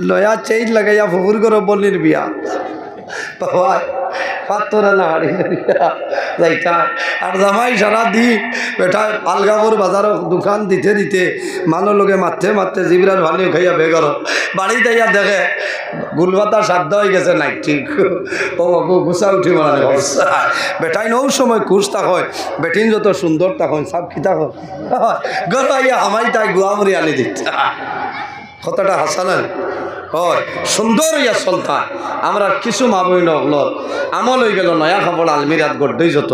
লয়া চেইন লাগাইয়া ফুফুর করে বলির বিয়া। বাবা দোকান দেখে গেছে নাই, ঠিক। উঠি বেটাই নৌ সময় খুশ হয়, বেটিন যত সুন্দর তখন সব খিতা হয়। গড়াইয়া আমাই তাই গুয়ামরি আনি দিত। কথাটা হাসালেন হয়, সুন্দর ইয়া সন্তান আমরা কিছু মা বই নগল আমল হয়ে গেল নয়া খাবার আলমিরাত গড্ডই যত।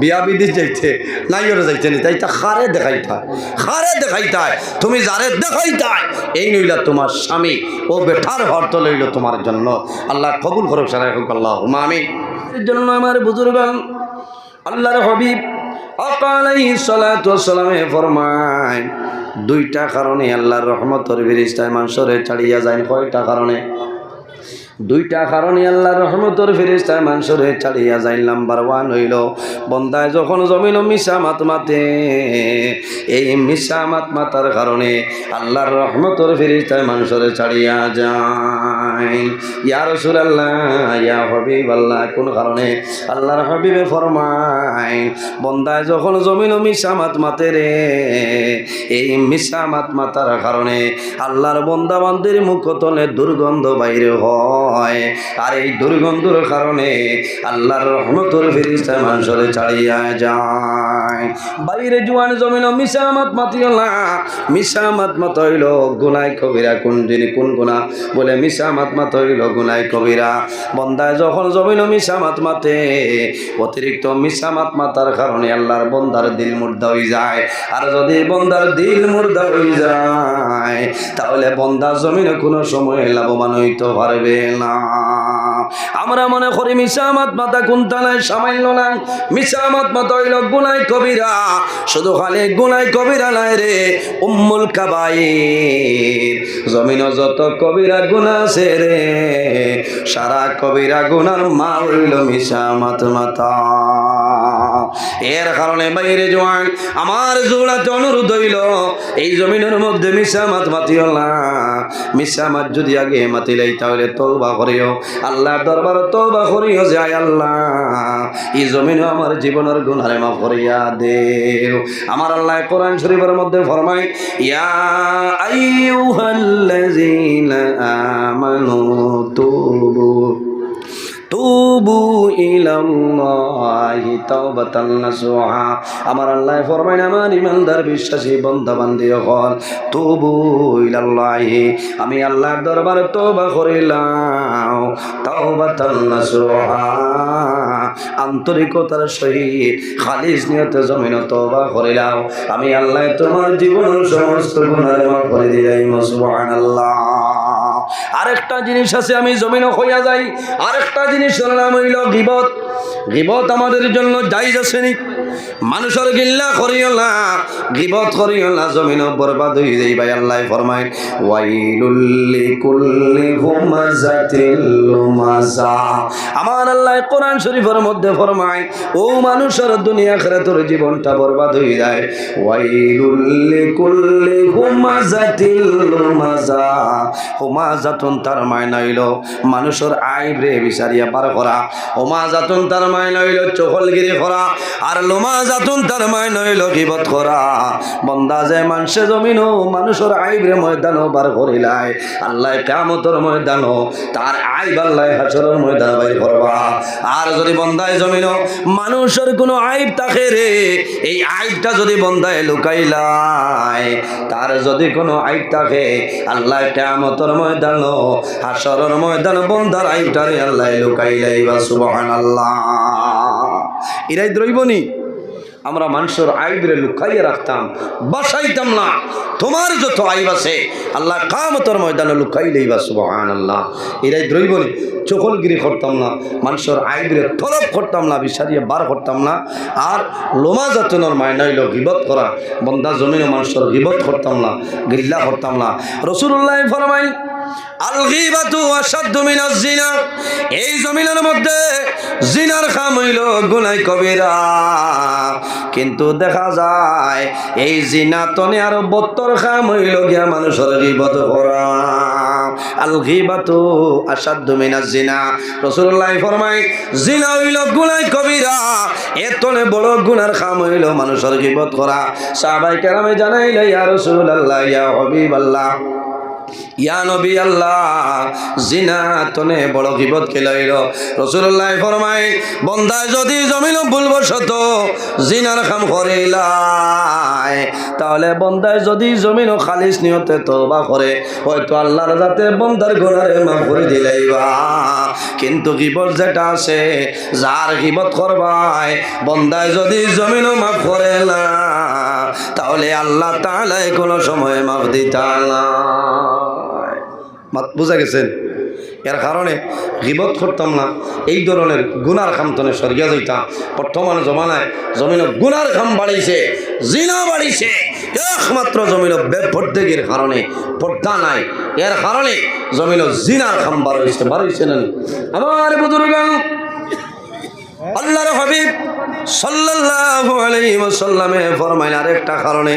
বিয়া বিধি যাইতে নাইরে যাইতে নি তাই তা খারে দেখাইতায় খারে দেখাইতায় তুমি যারে দেখাইতায় এই নইলা তোমার স্বামী, ও বেঠার হর্ত লইল তোমার জন্য। আল্লাহ কবুল করুক, সারা আল্লাহ আমি এর জন্য আমার বুজুর্গ আল্লাহর হবিব অকালাই সালামে ফরমায় দুইটা কারণে আল্লাহর রহমতর ফিরিস্তায় মানুষরে ছাড়িয়া যায় কয়টা কারণে? দুইটা কারণে আল্লাহর রহমতর ফিরিস্তায় মানুষরে ছাড়িয়া যায় নাম্বার ওয়ান হইল, বন্দায় যখন জমিল মিশা মাত এই মিশা মাত মাতার কারণে আল্লাহর রহমতর ফিরিস্তায় মানুষরে ছাড়িয়া যায় ইয়া রসুল আল্লাহ ইয়া হবিব আল্লাহ কোন কারণে আল্লাহর হবিবে ফরমায়, বন্দায় যখন জমিল মিশা মাত রে, এই মিশা মাত মাতার কারণে আল্লাহর বন্দা বান্দির মুখ তলে দুর্গন্ধ বাইরে হয়। আর এই দুর্গন্ধর কারণে আল্লাহর রহমতর ফিরিস্তা মানুষের ছাড়িয়া যায়। বাইরে জুয়ান জমিন মিশা মাত মাতিল না। মিশা মাত হইল গুনাই কবিরা, কোন যিনি কোন গুণা বলে মিশা মাত হইল গুনাই কবিরা। বন্দায় যখন জমিন মিশা মাত, অতিরিক্ত মিশা মাত মাতার কারণে আল্লাহর বন্দার দিল মুর্দা হয়ে যায়। আর যদি বন্দার দিল মুর্দা হয়ে যায়, তাহলে বন্দা জমিনে কোনো সময় লাভবান হইতে পারবে না। আমরা মনে করি মিশামাত মাতা কুন্তানায় সামাইল না। মিশামাত মাতা হইল গুনাই কবিরা। শুধু খালি গুনাই কবিরা নাই রে, উম্মুল কাবাই জমিন যত কবিরা গুণা আছে রে, সারা কবিরা গুনার মা হইল মিশামাত মাতা। এর কারণে বাইরে জোয়ান, আমার জোড়াতে অনুরোধ হইল, এই জমিনের মধ্যে মিশা মাত মাতিও না। মিশা মাত যদি আগে মাতিলাই তাহলে তৌবা করিও। আল্লাহ দরবার তৌবা করিও যে, আয় আল্লাহ, এই জমিনে আমার জীবনের গুণারে মা করিয়া দেও। আমার আল্লাহ কোরআন শরীফের মধ্যে ফরমায়, ইয়া আইয়ুহাল্লাযীনা আমানু তুবু। তুবু ইলাল্লাহি আমার আল্লাহ ফরমায় আমার ইমানদার, বিশ্বাসী বান্দা বান্দি হল তুবু ইলাল্লাহি। আমি আল্লাহর দরবার তওবা করিলাম। তাওবাতান আন্তরিকতার সহিত খালিস নিয়তে জমিন তওবা করিলাম। আমি আল্লাহ তোমার জীবন সমস্ত গুনাহ মাফ করে দিলাম সুবহানাল্লাহ। আরেকটা জিনিস আছে আমি জমিন হইয়া যাই। আরেকটা জিনিস নাম হইল গিবত। গিবত আমাদের জন্য আছে নি মানুষের গিল্লা করিও না, গিবত করিও না, জমিন বরবাদ হয়ে যাই ভাই, আল্লাহ ফরমায় ওয়াইলুল্লি কুল্লি হুমাজাতিল লুমাজা। আমার আল্লাহ কোরআন শরীফের মধ্যে ফরমায়, ও মানুষের দুনিয়া খেরে তোর জীবনটা বরবাদ হয়ে যায়। ওয়াইলুল্লি কুল্লি হুমাজাতিল লুমাজা। হুমাজাতুন তার মায়না হইল, মানুষের আইব রে বিচারিয়া পার করা। হুমাজাতুন তার মানুষের তার আইব কোনো আইব থাকে রে, এই আইবটা যদি বন্দায় লুকাইলাই, তার যদি কোনো আইব থাকে, আল্লাহ কামতর ময়দান হাসরের ময়দান বন্দার আইবটারে আল্লাহ লুকাইলাই বা সুবহানাল্লাহ। এরাই দ্রৈবনী আমরা মানুষের আইবরে লুকাইয়ে রাখতাম, বাসাইতাম না। তোমার যত আইব আছে, আল্লাহ কামতর ময়দানে লুকাইলেই বা সুবহান আল্লাহ এরাই দ্রৈবনী চকলগিরি করতাম না, মানুষের আইবরে তলব করতাম না বিচারিয়ে বার করতাম না। আর লোমা যতনের মায়নাইল গিবত করা। বন্দা জমিনে মানুষের গিবত করতাম না, গিল্লা করতাম না। রসুল্লাহ ফরমাই জিনা। এই খাম হইল কিন্তু দেখা যায়, এই জিনা তনে আরও বত্তর খাম হইল গিয়া মানুষের গিবত জিনা। জিনা হইল বড় গুনার কাম হইল মানুষের গিবত করা। সাহাবায়ে কেরামে জানাইলে, ইয়া রাসূলুল্লাহ, ইয়া হাবিবাল্লাহ। নবী আল্লাহ, জিনা বন্দায় যদি জমিন ভুলবশত জিনার খাম করিলাই, তাহলে যদি জমিন খালিস নিয়তে তবা করে, হয়তো আল্লাহর যাতে বন্দার গোনারে মাফ করে দিলাইবা। কিন্তু গিবত যেটা আছে, যার গিবত করবাই, বন্দায় যদি জমিন মাফ করে তাহলে আল্লাহ তাহলে কোনো সময় মাফ দিতা না। বুঝা গেছেন? এর কারণে গিবত করতাম না। এই ধরনের গুনার খামতনে সরিয়া যাইতাম বর্তমান জমানায় জমিন গুনার খাম বাড়িছে, জিনা বাড়িছে। একমাত্র জমিন বেপর্দেগের কারণে পর্দা নাই। এর কারণে জমিন জিনার খাম বাড়াইছে বাড়াইছে না? আমার বুজুর্গ, আল্লাহর হাবিব সাল্লাল্লাহু আলাইহি ওয়াসাল্লামে ফরমাইল, আরেকটা কারণে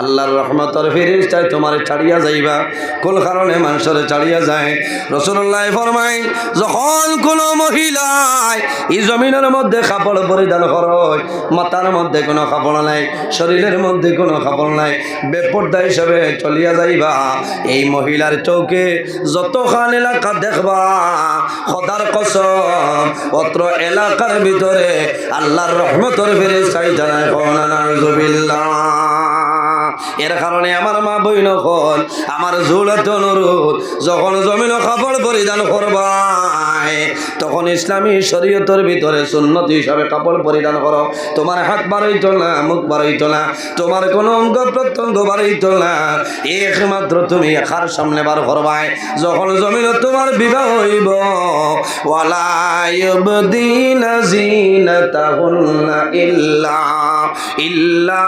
আল্লাহর রহমতের ফেরেশতায় তোমারে ছাড়িয়া যাইবা, কোন কারণে মানুষের ছাড়িয়া যায়? রাসূলুল্লাহ ফরমাই যখন কোন মহিলায় এই জমিনের মধ্যে কাপড় পরিধান করয় মাথার মধ্যে কোনো কাপড় নাই, শরীরের মধ্যে কোনো কাপড় নাই, বেপর্দা হিসাবে চলিয়া যাইবা, এই মহিলার চৌকে যতখান এলাকা দেখবা, খদার কসম, অত্র এলাকার ভিতরে আল্লাহর রহমতর ফিরে চাই জানায় এর কারণে আমার মা বই নখন আমার জোড়াতে অনুরোধ যখন জমিন কাপড় পরিধান করবাই তখন ইসলামী শরীয়তের ভিতরে সুন্নত হিসাবে কাপড় পরিধান করো। তোমার হাত বাড়াইতো না, মুখ বাড়াইতো না, তোমার কোনো অঙ্গ প্রত্যঙ্গ বাড়াইতো না। একমাত্র তুমি একার সামনে বার করবাই। যখন জমিন তোমার বিবাহ হইব জিনাতাহুন্না ইল্লা ইল্লা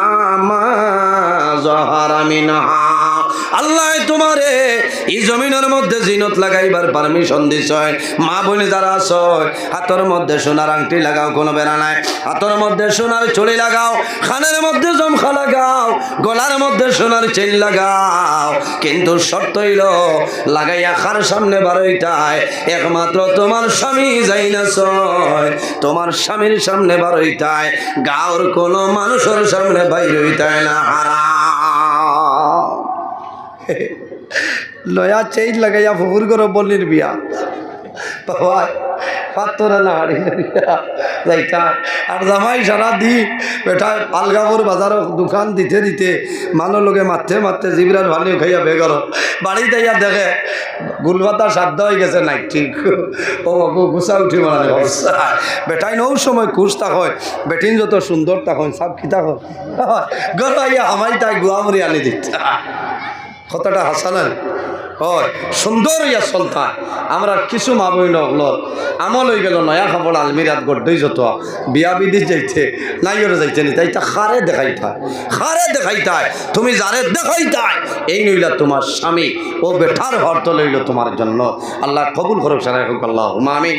মা জহারা মিনহা। আল্লাহ তোমারে এই জমিনের মধ্যে জিনত লাগাইবার পারমিশন দিছ। মা বোনে যারা আছ, হাতের মধ্যে সোনার আংটি লাগাও, কোনো বেড়া নাই। হাতের মধ্যে সোনার চুড়ি লাগাও, খানের মধ্যে জমখা লাগাও, গলার মধ্যে সোনার চেন লাগাও। কিন্তু শর্ত হইল, লাগাইয়া খার সামনে বারোইটায় একমাত্র তোমার স্বামী যাই না তোমার স্বামীর সামনে বারোইটায় গাঁর কোনো মানুষের সামনে বাইর হইতায় না হারা লয়া চেইন লাগাইয়া ফুফুর করে বললির বিয়া। বাবা পাত্তরা না হাড়ি যাইতা। আর জামাই সারা দি বেটা আলগাপুর বাজার দোকান দিতে দিতে মানুষ লোকে মারতে মারতে জিবরার ভালো খাইয়া বেগর বাড়ি যাইয়া দেখে গুলবাতা সাধ্য হয়ে গেছে নাই, ঠিক। ও গুছা উঠি মানে বেটাই নৌ সময় কুস তা হয়, বেটিন যত সুন্দর তা হয়, সব খিতা হয়। গড়াইয়া আমাই তাই গুয়ামরি আনি দিত। কথাটা হাসানান হয়, সুন্দর ইয়া সন্তান আমরা কিছু মা বইন আমল হয়ে গেল নয়া কাপড় আলমিরাত গড্ডই যত। বিয়া বিধি যাইতে নাইরে যাইতে নি, তাই তা খারে দেখাইতায় খারে দেখাইতায় তুমি যারে দেখাইতায় এই নইলা তোমার স্বামী। ও বেঠার হর্ত লইল তোমার জন্য। আল্লাহ কবুল করুক সারা আল্লাহ আমি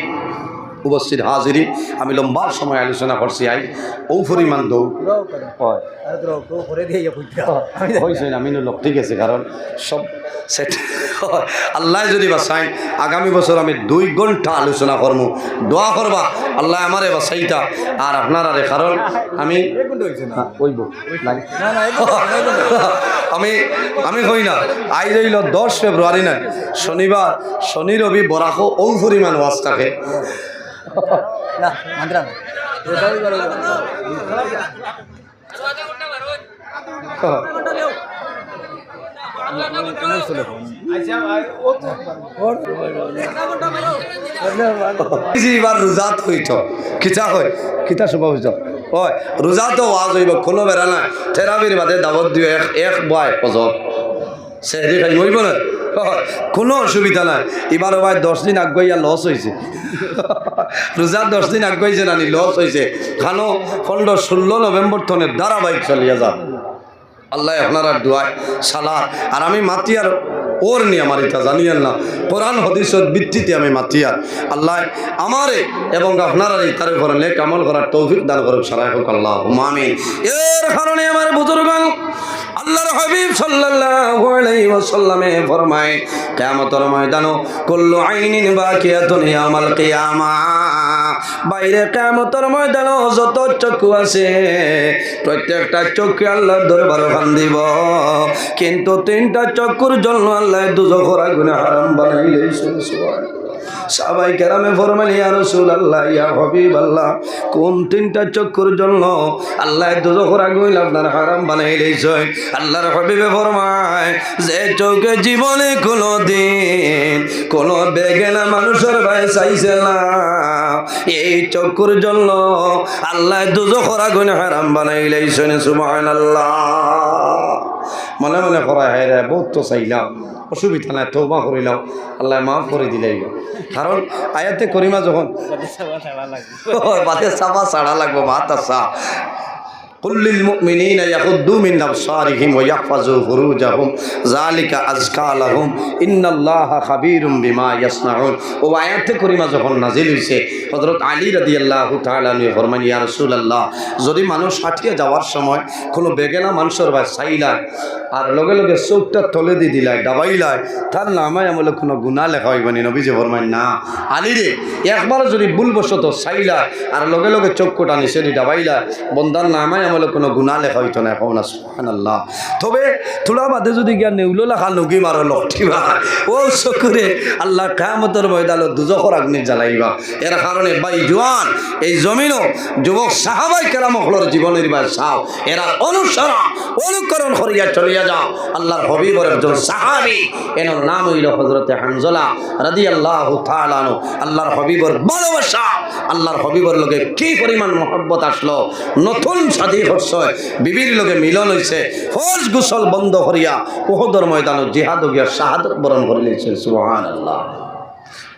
উপস্থিত হাজিরি। আমি লম্বার সময় আলোচনা করছি আই। ও পরিমাণ দৌ হয়। আমি লোক ঠিক আছে কারণ সব সেট আল্লাহ যদি বাসাই আগামী বছর আমি দুই ঘণ্টা আলোচনা করব দোয়া করবা আল্লাহ আমারে বাসাইটা আর আপনারা রে কারণ আমি ওইব আমি আমি কই না আই রইল দশ ফেব্রুয়ারি না শনিবার শনি রবি বরাকো পরিমাণ ওয়াজ থাকে। এবার রোজাত হইত কিতা হয়? কিতা শুভ হইত হয় রোজা তো ওয়াজ হইব কোনো বেড়া নাই। থেরাপির বাদে দাবত দিও এক এক বয় পজব সেহরি খাই হইব না হয়, কোনো অসুবিধা নাই। এবার ভাই দশ দিন আগুয়াইয়া লস হয়েছে রোজা দশ দিন আগুয়াইছে নানি লস হয়েছে খানো পনেরো ষোলো নভেম্বর থনের ধারাবাহিক চলিয়া যান আল্লাহ আপনারা দোয়ায় সালা আর আমি মাতিয়ার ওর নি আমার এটা জানিয়েন না। কোরআন হদিসের ভিত্তিতে আমি মাতিয়ার আল্লাহ আমারে এবং আপনারা এই তার উপরে লেখ আমল করার তৌফিক দান করুক সারাই হোক আল্লাহ। মামি এর কারণে আমার বুজুর্গ আল্লাহর হাবিব সাল্লাল্লাহু আলাইহি ওয়াসাল্লামে ফরমায়, কিয়ামতের ময়দানো কুল্লু আইনিন বাকিয়াতুন ইয়াউমাল কিয়ামা। বাইরে কিয়ামতের ময়দানো যত চক্ষু আছে, প্রত্যেকটা চক্ষু আল্লাহর দরবারে খান দিব। কিন্তু তিনটা চক্ষুর জন্য আল্লাহ দুজখর আগুনে হারাম বানাইলেই সুবহানাল্লাহ। সবাই কেরামে ফরমালি, ইয়া রসুল আল্লাহ ইয়া হবিব আল্লাহ কোন তিনটা চক্ষুর জন্য আল্লাহ দুজখর আগুন আপনার হারাম বানাই দিয়েছে? আল্লাহর হবিবে ফরমায়, যে চোখে জীবনে কোনো দিন কোনো বেগেনা মানুষের ভাই চাইছে না, এই চক্ষুর জন্য আল্লাহ দুজখর আগুন হারাম বানাই দিয়েছেন, সুবহানাল্লাহ। মনে মনে করা হ্যাঁ বহুত তো চাইলাম। অসুবিধা নাই তৌবা করে নাও আল্লাহ মাফ করে দিলে কারণ আয়াতে করিমা যখন সাফা সাবা সাড়া লাগবো, ভাত আসা আয়াতে যখন নি ইয়া যদি মানুষ হাঁটিয়ে যাওয়ার সময় কোনো বেগেনা মানুষের বা সাইলা আর লগে লগে চোখটা তলে দি দিলায় ডাবাইলায় তার নামায় আমলে কোনো গুণা লেখা হইব নি, নবীজি ফরমান না আলী রে একবার যদি ভুলবশত চাইলা আর লগে লগে চক্ষুটা নিচে দি ডাবাইলা বন্দার নামায় আমলে কোনো গুণা লেখা হইতো না এখন সুবহানাল্লাহ। তবে থোড়া বাদে যদি গিয়া নেউলো লেখা নগি মারো লঠিবা ও চকুরে আল্লাহ কামতর ময়দালত দুজখর আগ্নি জ্বালাইবা। এর কারণে বাই জোয়ান এই জমিনও যুবক সাহাবাই কেরামহলর জীবনের বা চাও। এরা অনুসরণ অনুকরণ করিয়া চলিয়া যাও। আল্লাহর হবিবর একজন সাহাবি এনার নাম হইল হজরতে হানজলা রাদি আল্লাহ তালানো আল্লাহর হবিবর ভালোবাসা, আল্লাহর হবিবর লোকে কি পরিমাণ মহব্বত আসলো। নতুন সাদী হচ্ছে, বিবির লোকে মিলন হয়েছে ফজ গুসল বন্ধ হরিয়া ওহদর ময়দান জিহাদ গিয়া শাহাদ বরণ করে নিয়েছে সুহান আল্লাহ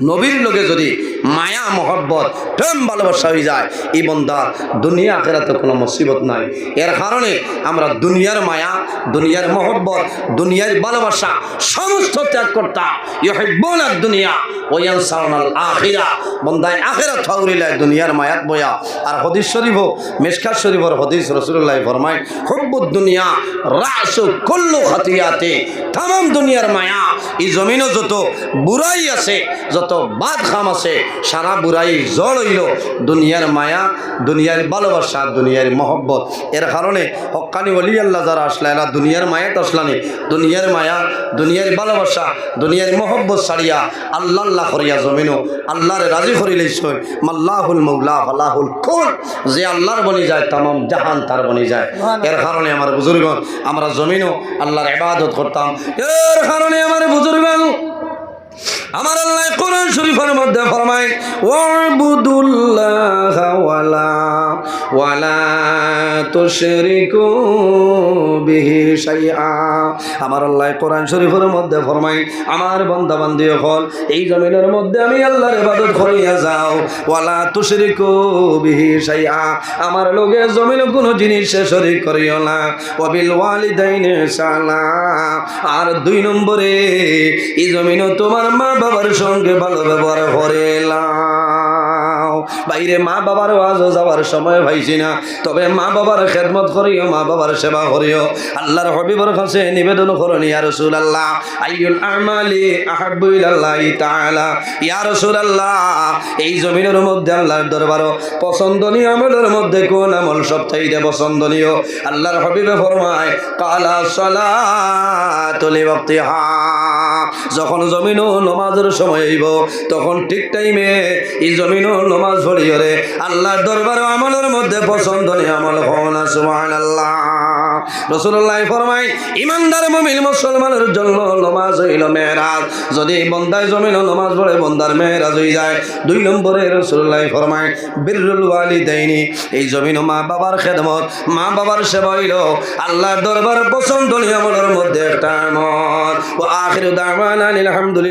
নবীর লোকে যদি মায়া, মহব্বত, প্রেম, ভালোবাসা হয়ে যায়, এই বন্দা দুনিয়া, আখেরাতে কোনো মুসিবত নাই। এর কারণে আমরা দুনিয়ার মায়া, দুনিয়ার মহব্বত, দুনিয়ার ভালোবাসা সমস্ত ত্যাগ করতাম ইহিব্বুন দুনিয়া ওয়ান সাউনাল আখিরা। বন্দায় আখেরা থাউরিলায় দুনিয়ার মায়াত বয়া। আর হদিস শরীফ মেশকাত শরীফর হদিস রসুল্লাহ ফরমায়, হব্বুদ দুনিয়া রাসু কুল্লু হাতিয়াতে তাম দুনিয়ার মায়া, এই জমিনও যত বুড়াই আছে, যত বাদ খাম আছে। সারা বুড়াই জড় হইল। দুনিয়ার মায়া দুনিয়ার ভালোবাসা দুনিয়ার মহব্বত। এর কারণে হক্কানি অলি আল্লাহ যারা আসলা এরা দুনিয়ার মায়াত আসলানি দুনিয়ার মায়া দুনিয়ার ভালোবাসা দুনিয়ার মহব্বত ছাড়িয়া আল্লাহ আল্লাহ করিয়া জমিনও আল্লাহরে রাজি করিলেই সই মাল্লাহুল মৌলা আল্লাহুল কুল। যে আল্লাহর বনি যায় তামাম জাহান তার বনি যায়। এর কারণে আমার বুজুর্গণ আমরা জমিনও আল্লাহর ইবাদত করতাম। এর কারণে আমার বুজুর্গণ আমার আল্লাহ কোরআন শরীফের মধ্যে ফরমায়, ওয়াবুদুল্লাহ ওয়ালা ওয়ালা তুশরিকু বিহি শাইআ। আমার আল্লাহ কোরআন শরীফের মধ্যে ফরমায়, আমার বান্দা বান্দি হল, এই জমিনের মধ্যে আমি আল্লাহর ইবাদত করিয়া যাও। ওয়ালা তুশরিকু বিহি শাইআ। আমার লগে জমিন কোনো জিনিসে শরীক করিও না। ওয়াবিল ওয়ালিদাইনি সালা। আর দুই নম্বরে, এই জমিনও তোমার মা বাবার সঙ্গে ভালো ব্যবহার করে। বাইরে মা বাবার ওয়াজ যাওয়ার সময় পাইছি না। তবে মা বাবার খেদমত করিও, মা বাবার সেবা করিও। আল্লাহর হবিবর কাছে নিবেদন করুন ইয়া রসুল আল্লাহ আইয়ুল আমালি আহাব্বু ইলাল্লাহি তাআলা। ইয়া রসুল আল্লাহ এই জমিনের মধ্যে আল্লাহর দরবার পছন্দনীয় আমলের মধ্যে কোন আমল সবচাইতে পছন্দনীয়? আল্লাহর হবিবে ফরমায়, কালা সালাতুল ওয়াক্তিহা যখন জমিনও নমাজের সময় আইব তখন ঠিক টাইমে এই জমিনও নমাজ পড়িও রে। আল্লাহর দরবার আমলের মধ্যে পছন্দনীয় আমল হন সুবহান আল্লাহ রসুল্লাহ ফরমাই ইমানদার মমিন মুসলমানের জন্য নমাজ হইল যদি বন্দায় জমিন নমাজ পড়ে, বন্দার মেয়েরাজ হয়ে যায়। দুই নম্বরে রসুল্লাহ ফরমাই বিরুল ওয়ালি দেয়নি এই জমিন মা বাবার খেদমত, মা বাবার সেবা হইল আল্লাহর দরবার পছন্দনীয় আমলের মধ্যে একটা আমল। ও আখির দামান আলহামদুলিল্লাহ